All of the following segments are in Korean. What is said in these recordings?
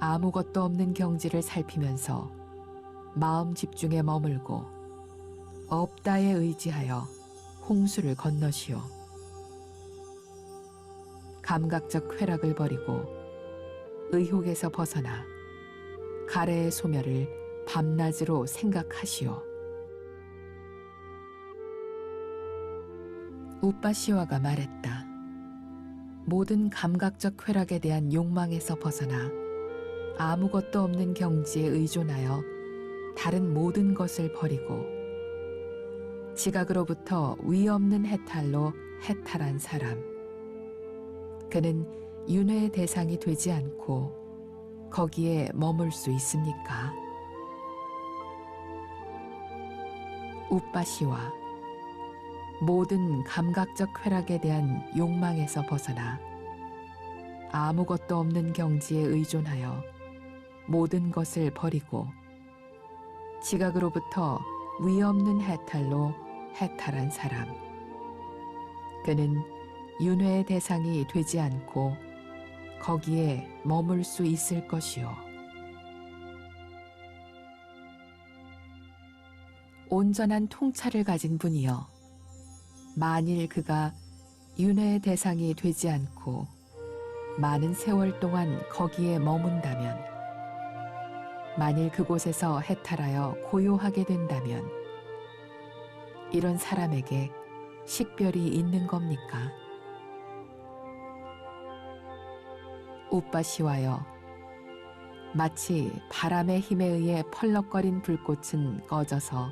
아무것도 없는 경지를 살피면서 마음 집중에 머물고 없다에 의지하여 홍수를 건너시오. 감각적 쾌락을 버리고 의혹에서 벗어나 가래의 소멸을 밤낮으로 생각하시오. 우빠시와가 말했다. 모든 감각적 쾌락에 대한 욕망에서 벗어나 아무것도 없는 경지에 의존하여 다른 모든 것을 버리고 지각으로부터 위 없는 해탈로 해탈한 사람. 그는 윤회의 대상이 되지 않고 거기에 머물 수 있습니까? 우빠시와 모든 감각적 쾌락에 대한 욕망에서 벗어나 아무것도 없는 경지에 의존하여 모든 것을 버리고 지각으로부터 위 없는 해탈로 해탈한 사람. 그는 윤회의 대상이 되지 않고 거기에 머물 수 있을 것이요. 온전한 통찰을 가진 분이여. 만일 그가 윤회의 대상이 되지 않고 많은 세월 동안 거기에 머문다면, 만일 그곳에서 해탈하여 고요하게 된다면, 이런 사람에게 식별이 있는 겁니까? 우빠시와여, 마치 바람의 힘에 의해 펄럭거린 불꽃은 꺼져서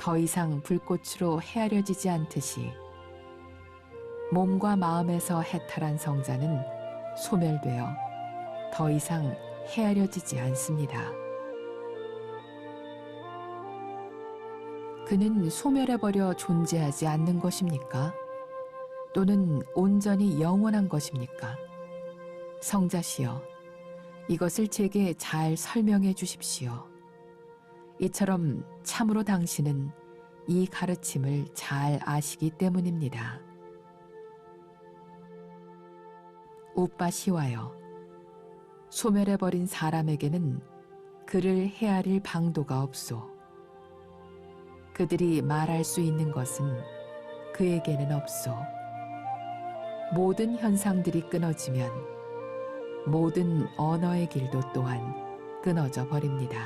더 이상 불꽃으로 헤아려지지 않듯이 몸과 마음에서 해탈한 성자는 소멸되어 더 이상 헤아려지지 않습니다. 그는 소멸해버려 존재하지 않는 것입니까? 또는 온전히 영원한 것입니까? 성자시여, 이것을 제게 잘 설명해 주십시오. 이처럼 참으로 당신은 이 가르침을 잘 아시기 때문입니다. 우빠시와여, 소멸해버린 사람에게는 그를 헤아릴 방도가 없소. 그들이 말할 수 있는 것은 그에게는 없소. 모든 현상들이 끊어지면 모든 언어의 길도 또한 끊어져 버립니다.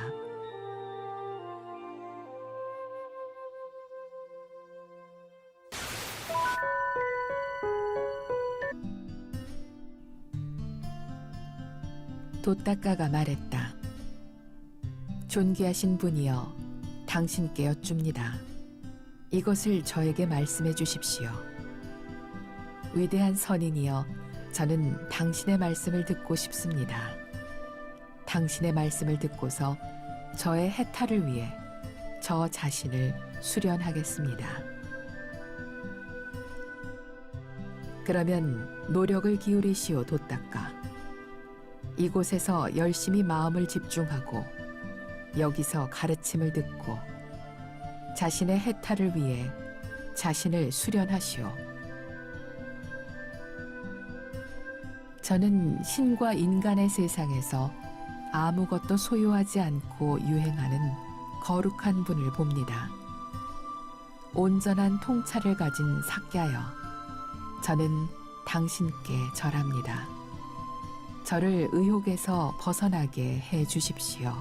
도닦아가 말했다. 존귀하신 분이여, 당신께 여쭙니다. 이것을 저에게 말씀해 주십시오. 위대한 선인이여, 저는 당신의 말씀을 듣고 싶습니다. 당신의 말씀을 듣고서 저의 해탈을 위해 저 자신을 수련하겠습니다. 그러면 노력을 기울이시오, 도닦아. 이곳에서 열심히 마음을 집중하고 여기서 가르침을 듣고 자신의 해탈을 위해 자신을 수련하시오. 저는 신과 인간의 세상에서 아무것도 소유하지 않고 유행하는 거룩한 분을 봅니다. 온전한 통찰을 가진 삭야여, 저는 당신께 절합니다. 저를 의혹에서 벗어나게 해 주십시오.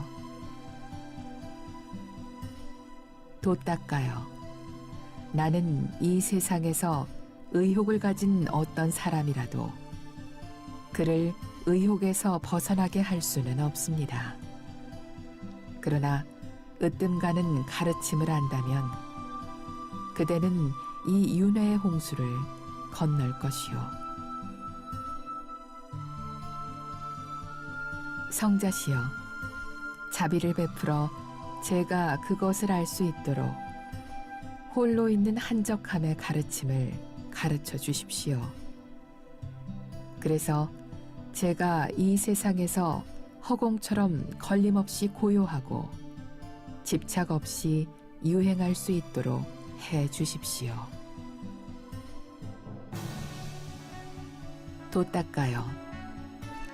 도닦아요. 나는 이 세상에서 의혹을 가진 어떤 사람이라도 그를 의혹에서 벗어나게 할 수는 없습니다. 그러나 으뜸 가는 가르침을 안다면 그대는 이 윤회의 홍수를 건널 것이요. 성자시여, 자비를 베풀어 제가 그것을 알 수 있도록 홀로 있는 한적함의 가르침을 가르쳐 주십시오. 그래서 제가 이 세상에서 허공처럼 걸림없이 고요하고 집착 없이 유행할 수 있도록 해 주십시오. 도닦아요.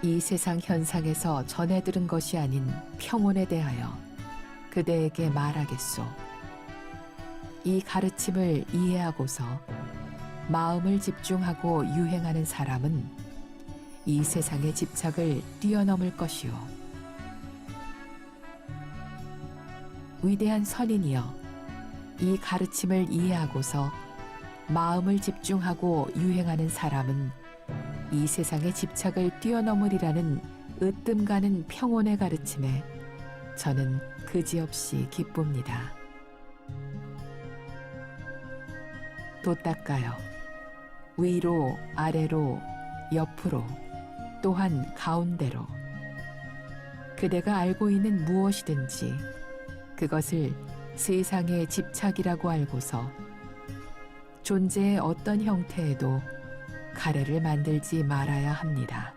이 세상 현상에서 전해 들은 것이 아닌 평온에 대하여 그대에게 말하겠소. 이 가르침을 이해하고서 마음을 집중하고 유행하는 사람은 이 세상의 집착을 뛰어넘을 것이요. 위대한 선인이여, 이 가르침을 이해하고서 마음을 집중하고 유행하는 사람은 이 세상의 집착을 뛰어넘으리라는 으뜸 가는 평온의 가르침에 저는 그지없이 기쁩니다. 도 닦아요. 위로, 아래로, 옆으로, 또한 가운데로. 그대가 알고 있는 무엇이든지 그것을 세상의 집착이라고 알고서 존재의 어떤 형태에도 가래를 만들지 말아야 합니다.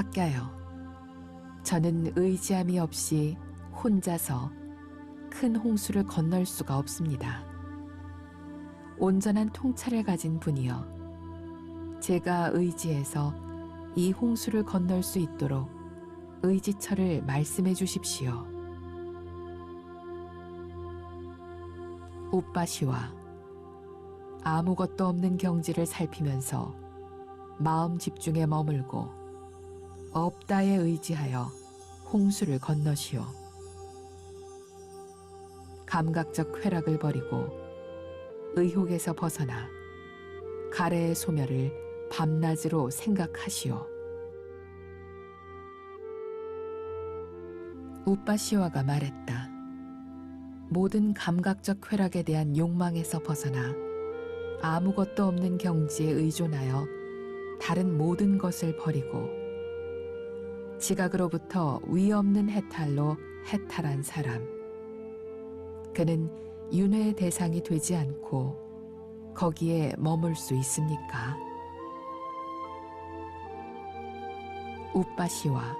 삭가요. 저는 의지함이 없이 혼자서 큰 홍수를 건널 수가 없습니다. 온전한 통찰을 가진 분이여. 제가 의지해서 이 홍수를 건널 수 있도록 의지처를 말씀해 주십시오. 우빠시와 아무것도 없는 경지를 살피면서 마음 집중에 머물고 없다에 의지하여 홍수를 건너시오. 감각적 쾌락을 버리고 의혹에서 벗어나 가래의 소멸을 밤낮으로 생각하시오. 우빠시와가 말했다. 모든 감각적 쾌락에 대한 욕망에서 벗어나 아무것도 없는 경지에 의존하여 다른 모든 것을 버리고 지각으로부터 위없는 해탈로 해탈한 사람. 그는 윤회의 대상이 되지 않고 거기에 머물 수 있습니까? 우빠시와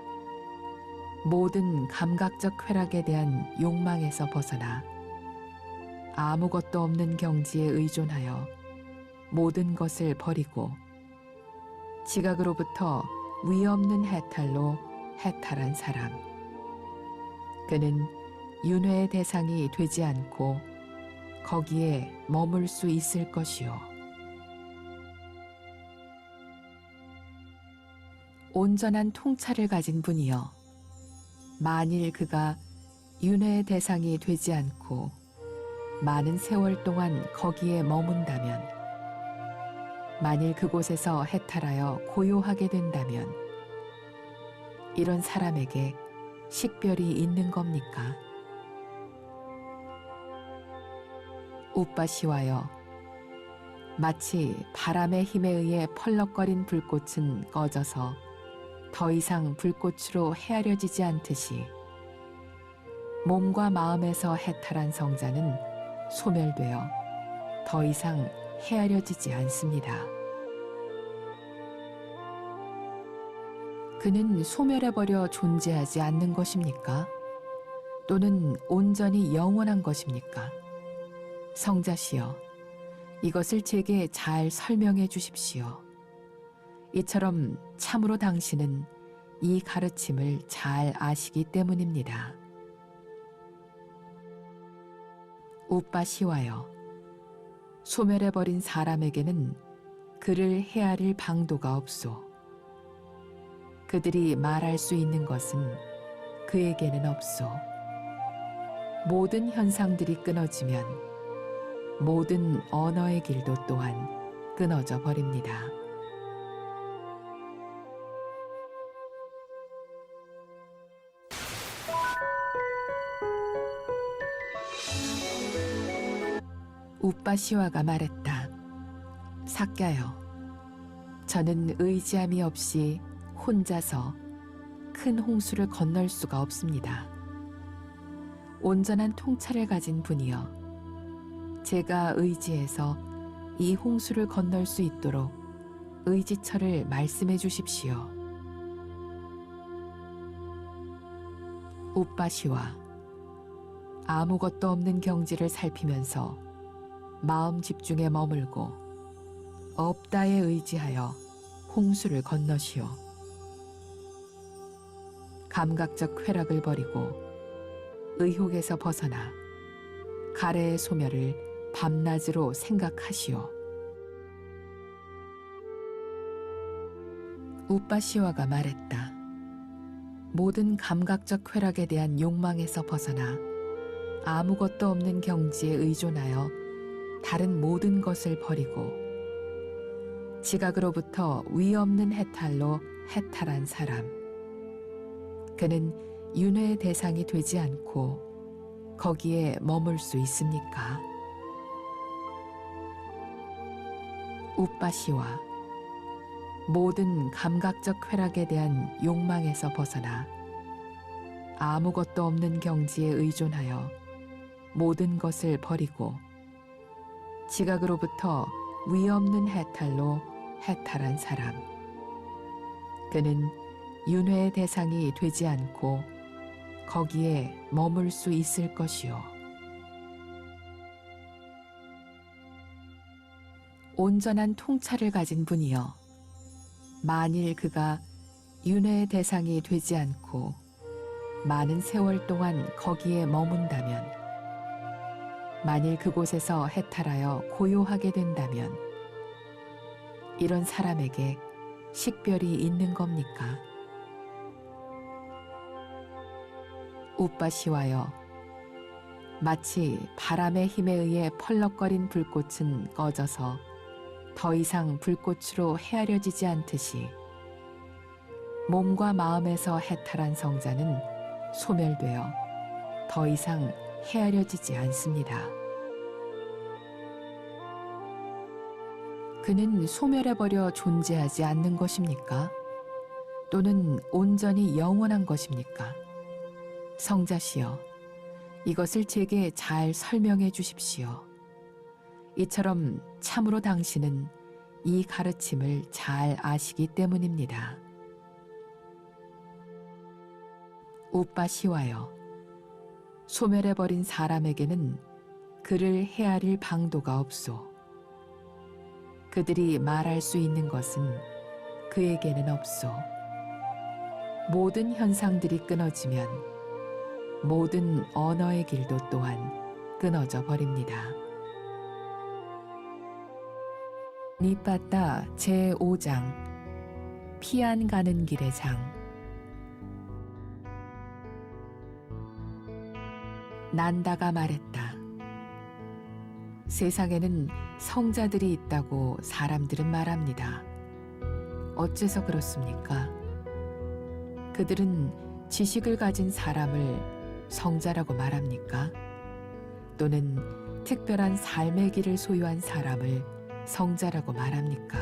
모든 감각적 쾌락에 대한 욕망에서 벗어나 아무것도 없는 경지에 의존하여 모든 것을 버리고 지각으로부터 위없는 해탈로 해탈한 사람. 그는 윤회의 대상이 되지 않고 거기에 머물 수 있을 것이요. 온전한 통찰을 가진 분이여. 만일 그가 윤회의 대상이 되지 않고 많은 세월 동안 거기에 머문다면, 만일 그곳에서 해탈하여 고요하게 된다면, 이런 사람에게 식별이 있는 겁니까? 우빠시와여 마치 바람의 힘에 의해 펄럭거린 불꽃은 꺼져서 더 이상 불꽃으로 헤아려지지 않듯이 몸과 마음에서 해탈한 성자는 소멸되어 더 이상 헤아려지지 않습니다. 그는 소멸해버려 존재하지 않는 것입니까? 또는 온전히 영원한 것입니까? 성자시여, 이것을 제게 잘 설명해 주십시오. 이처럼 참으로 당신은 이 가르침을 잘 아시기 때문입니다. 우빠시와여, 소멸해버린 사람에게는 그를 헤아릴 방도가 없소. 그들이 말할 수 있는 것은 그에게는 없소. 모든 현상들이 끊어지면 모든 언어의 길도 또한 끊어져 버립니다. 우빠시와가 말했다. 삭가요. 저는 의지함이 없이 혼자서 큰 홍수를 건널 수가 없습니다. 온전한 통찰을 가진 분이여. 제가 의지해서 이 홍수를 건널 수 있도록 의지처를 말씀해 주십시오. 우빠시와 아무것도 없는 경지를 살피면서 마음 집중에 머물고 없다에 의지하여 홍수를 건너시오. 감각적 쾌락을 버리고 의혹에서 벗어나 가래의 소멸을 밤낮으로 생각하시오. 우빠시와가 말했다. 모든 감각적 쾌락에 대한 욕망에서 벗어나 아무것도 없는 경지에 의존하여 다른 모든 것을 버리고 지각으로부터 위 없는 해탈로 해탈한 사람. 그는 윤회의 대상이 되지 않고 거기에 머물 수 있습니까? 우빠시와 모든 감각적 쾌락에 대한 욕망에서 벗어나 아무것도 없는 경지에 의존하여 모든 것을 버리고 지각으로부터 위 없는 해탈로 해탈한 사람. 그는 윤회의 대상이 되지 않고 거기에 머물 수 있을 것이요. 온전한 통찰을 가진 분이여. 만일 그가 윤회의 대상이 되지 않고 많은 세월 동안 거기에 머문다면, 만일 그곳에서 해탈하여 고요하게 된다면, 이런 사람에게 식별이 있는 겁니까? 우빠시와여, 마치 바람의 힘에 의해 펄럭거린 불꽃은 꺼져서 더 이상 불꽃으로 헤아려지지 않듯이 몸과 마음에서 해탈한 성자는 소멸되어 더 이상 헤아려지지 않습니다. 그는 소멸해버려 존재하지 않는 것입니까? 또는 온전히 영원한 것입니까? 성자시여, 이것을 제게 잘 설명해 주십시오. 이처럼 참으로 당신은 이 가르침을 잘 아시기 때문입니다. 우빠시와여, 소멸해버린 사람에게는 그를 헤아릴 방도가 없소. 그들이 말할 수 있는 것은 그에게는 없소. 모든 현상들이 끊어지면 모든 언어의 길도 또한 끊어져 버립니다. 니빠따 제5장 피안 가는 길의 장 난다가 말했다. 세상에는 성자들이 있다고 사람들은 말합니다. 어째서 그렇습니까? 그들은 지식을 가진 사람을 성자라고 말합니까? 또는 특별한 삶의 길을 소유한 사람을 성자라고 말합니까?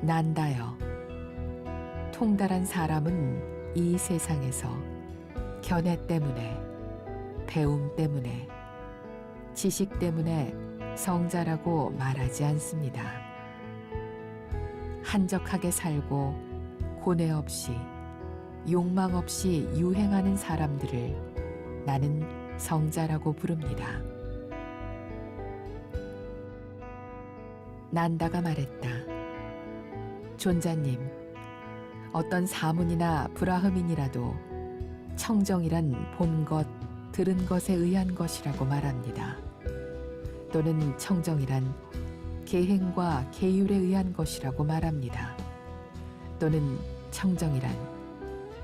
난다여. 통달한 사람은 이 세상에서 견해 때문에, 배움 때문에, 지식 때문에 성자라고 말하지 않습니다. 한적하게 살고 고뇌 없이 욕망 없이 유행하는 사람들을 나는 성자라고 부릅니다. 난다가 말했다. 존자님, 어떤 사문이나 브라흐민이라도 청정이란 본 것, 들은 것에 의한 것이라고 말합니다. 또는 청정이란 계행과 계율에 의한 것이라고 말합니다. 또는 청정이란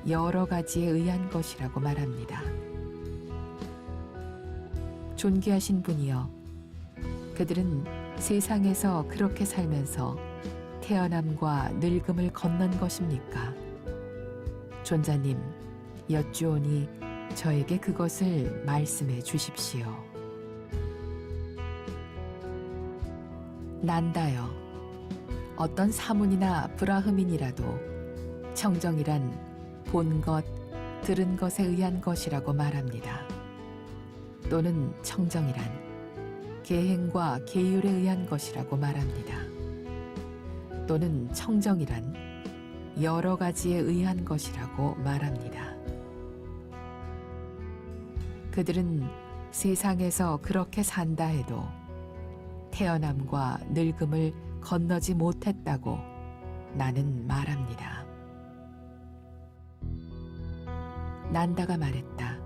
여러 가지에 의한 것이라고 말합니다. 존귀하신 분이여, 그들은 세상에서 그렇게 살면서 태어남과 늙음을 건넌 것입니까? 존자님, 여쭈오니 저에게 그것을 말씀해 주십시오. 난다여, 어떤 사문이나 브라흐민이라도 청정이란 본 것, 들은 것에 의한 것이라고 말합니다. 또는 청정이란 계행과 계율에 의한 것이라고 말합니다. 또는 청정이란 여러 가지에 의한 것이라고 말합니다. 그들은 세상에서 그렇게 산다 해도 태어남과 늙음을 건너지 못했다고 나는 말합니다. 난다가 말했다.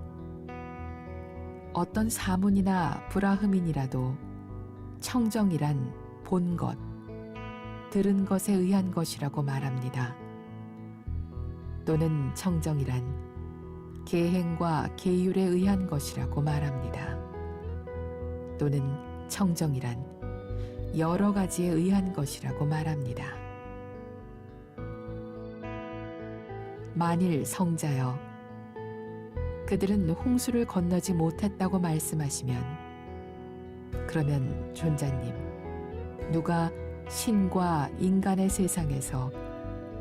어떤 사문이나 브라흐민이라도 청정이란 본 것, 들은 것에 의한 것이라고 말합니다. 또는 청정이란 계행과 계율에 의한 것이라고 말합니다. 또는 청정이란 여러 가지에 의한 것이라고 말합니다. 만일 성자여 그들은 홍수를 건너지 못했다고 말씀하시면 그러면 존자님 누가 신과 인간의 세상에서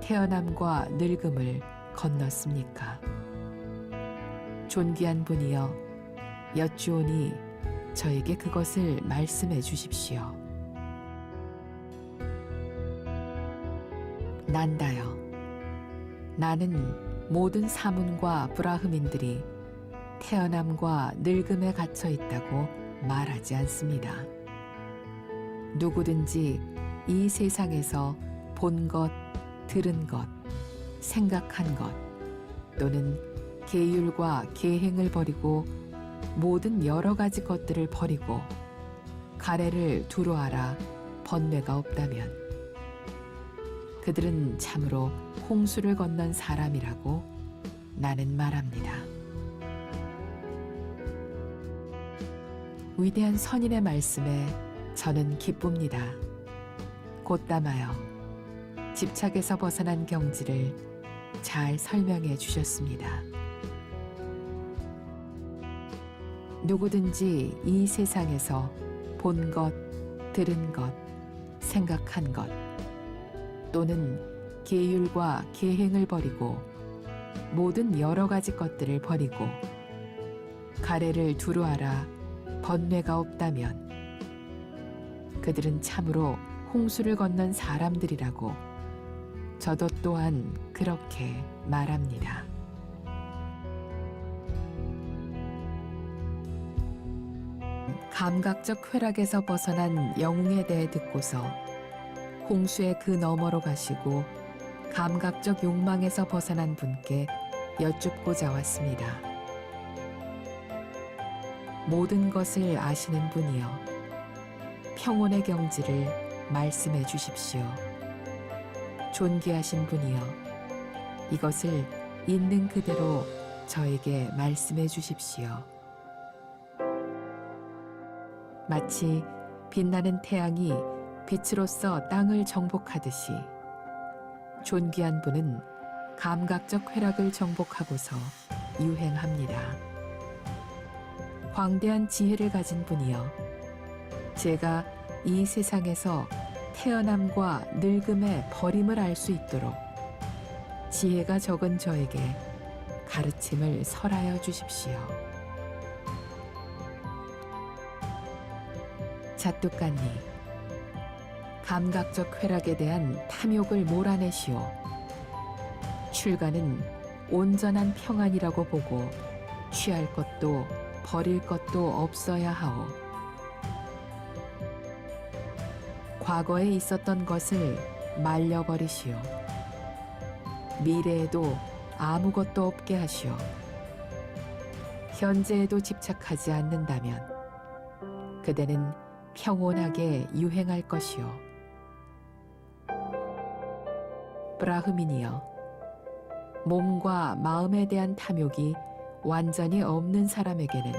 태어남과 늙음을 건넜습니까? 존귀한 분이여 여쭈오니 저에게 그것을 말씀해 주십시오. 난다여 나는 모든 사문과 브라흐민들이 태어남과 늙음에 갇혀 있다고 말하지 않습니다. 누구든지 이 세상에서 본 것, 들은 것, 생각한 것 또는 계율과 계행을 버리고 모든 여러 가지 것들을 버리고 가래를 두루 알아 번뇌가 없다면 그들은 참으로 홍수를 건넌 사람이라고 나는 말합니다. 위대한 선인의 말씀에 저는 기쁩니다. 곧담하여 집착에서 벗어난 경지를 잘 설명해 주셨습니다. 누구든지 이 세상에서 본 것, 들은 것, 생각한 것, 또는 계율과 계행을 버리고 모든 여러 가지 것들을 버리고 가래를 두루 알아 번뇌가 없다면 그들은 참으로 홍수를 건넌 사람들이라고 저도 또한 그렇게 말합니다. 감각적 쾌락에서 벗어난 영웅에 대해 듣고서 홍수의 그 너머로 가시고 감각적 욕망에서 벗어난 분께 여쭙고자 왔습니다. 모든 것을 아시는 분이여 평온의 경지를 말씀해 주십시오. 존귀하신 분이여 이것을 있는 그대로 저에게 말씀해 주십시오. 마치 빛나는 태양이 빛으로서 땅을 정복하듯이 존귀한 분은 감각적 쾌락을 정복하고서 유행합니다. 광대한 지혜를 가진 분이여 제가 이 세상에서 태어남과 늙음의 버림을 알 수 있도록 지혜가 적은 저에게 가르침을 설하여 주십시오. 자뚝간니 감각적 쾌락에 대한 탐욕을 몰아내시오. 출가는 온전한 평안이라고 보고 취할 것도 버릴 것도 없어야 하오. 과거에 있었던 것을 말려버리시오. 미래에도 아무것도 없게 하시오. 현재에도 집착하지 않는다면 그대는 평온하게 유행할 것이오. 브라흐민이여, 몸과 마음에 대한 탐욕이 완전히 없는 사람에게는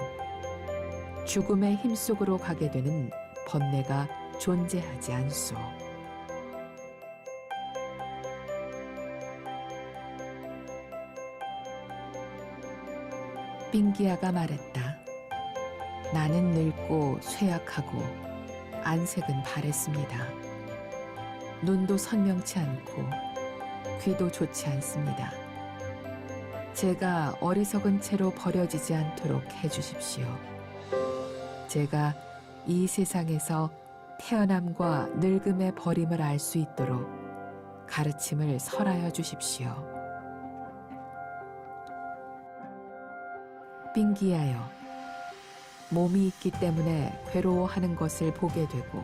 죽음의 힘 속으로 가게 되는 번뇌가 존재하지 않소. 빙기아가 말했다. 나는 늙고 쇠약하고 안색은 바랬습니다. 눈도 선명치 않고 귀도 좋지 않습니다. 제가 어리석은 채로 버려지지 않도록 해주십시오. 제가 이 세상에서 태어남과 늙음의 버림을 알 수 있도록 가르침을 설하여 주십시오. 빙기하여 몸이 있기 때문에 괴로워하는 것을 보게 되고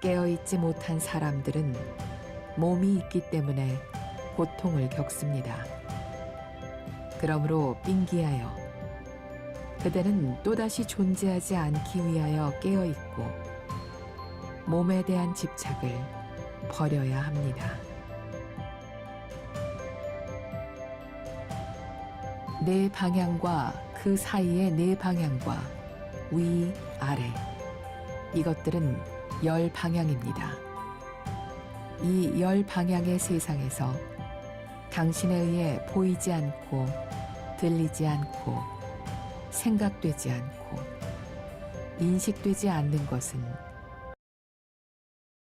깨어있지 못한 사람들은 몸이 있기 때문에 고통을 겪습니다. 그러므로 빙기하여 그대는 또다시 존재하지 않기 위하여 깨어 있고 몸에 대한 집착을 버려야 합니다. 네 방향과 그 사이의 네 방향과 위, 아래 이것들은 열 방향입니다. 이 열 방향의 세상에서 당신에 의해 보이지 않고 들리지 않고 생각되지 않고 인식되지 않는 것은